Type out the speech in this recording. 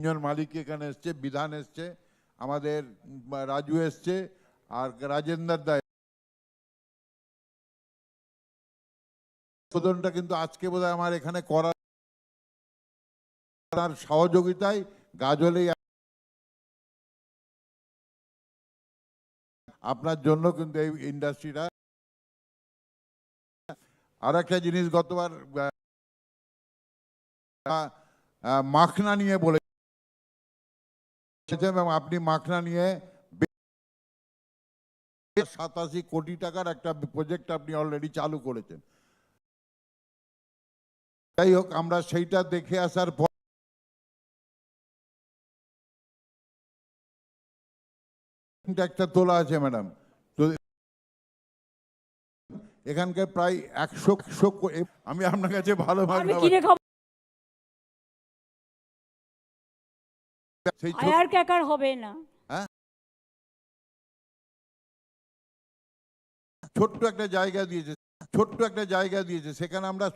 তিনজন মালিক এখানে এসছে, বিধান এসছে, আমাদের রাজু এসছে, আর রাজেন্দ্র দায় উদ্বোধনটা কিন্তু আজকে বোধহয় আমার এখানে করার তার সহযোগিতায় গাজলেই আপনার জন্য কিন্তু এই ইন্ডাস্ট্রিটা। আর একটা জিনিস গতবার মাখনা নিয়ে বলে এবং আপনি মাখনা নিয়ে সাতাশি কোটি টাকার একটা প্রজেক্ট আপনি অলরেডি চালু করেছেন। যাই হোক আমরা সেইটা দেখে আসার পর একটা তোলা আছে ম্যাডাম। তো এখানকার প্রায় একশো একশো আমি আপনার কাছে ভালো ভালো সেই আয়ার ক্যাকার হবে না। ছোট্ট একটা জায়গা দিয়েছে ছোট্ট একটা জায়গা দিয়েছে সেখানে আমরা